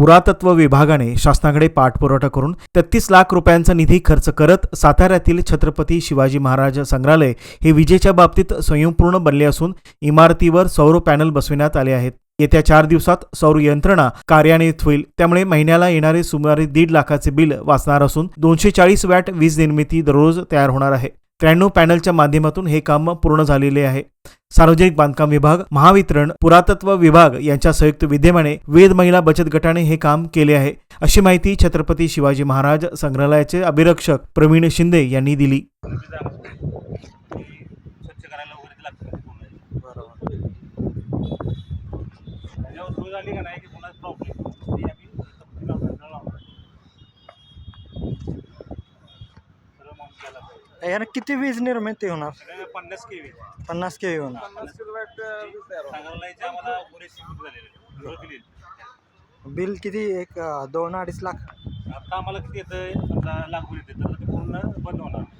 पुरातत्व विभागाने शासनाकडे पाठपुरवठा करून तेहतीस लाख रुपयांचा निधी खर्च करत साताऱ्यातील छत्रपती शिवाजी महाराज संग्रहालय हे विजेच्या बाबतीत स्वयंपूर्ण बनले असून इमारतीवर सौर पॅनल बसविण्यात आले आहेत. येत्या चार दिवसात सौर यंत्रणा कार्यान्वित होईल. त्यामुळे महिन्याला येणारे सुमारे दीड लाखाचे बिल वाचणार असून दोनशे चाळीस वॅट वीज निर्मिती दररोज तयार होणार आहे. त्र्याण्णव पॅनलच्या माध्यमातून हे काम पूर्ण झालेले आहे. सार्वजनिक बांधकाम विभाग महावितरण पुरातत्व विभाग यांच्या संयुक्त विद्यमाने वेद महिला बचत गटाने हे काम केले आहे अशी माहिती छत्रपती शिवाजी महाराज संग्रहालयाचे अभिरक्षक प्रवीण शिंदे यांनी दिली. झाली का नाही की प्रॉब्लेम यानं किती वीज निर्मिती होणार? पन्नास के व्ही पन्नास के होणार. आम्हाला पुरेशी झालेले. बिल किती? एक अं, दोन अडीच लाख? आता आम्हाला किती येतं समजा लागू येते तर ते पूर्ण बंद होणार.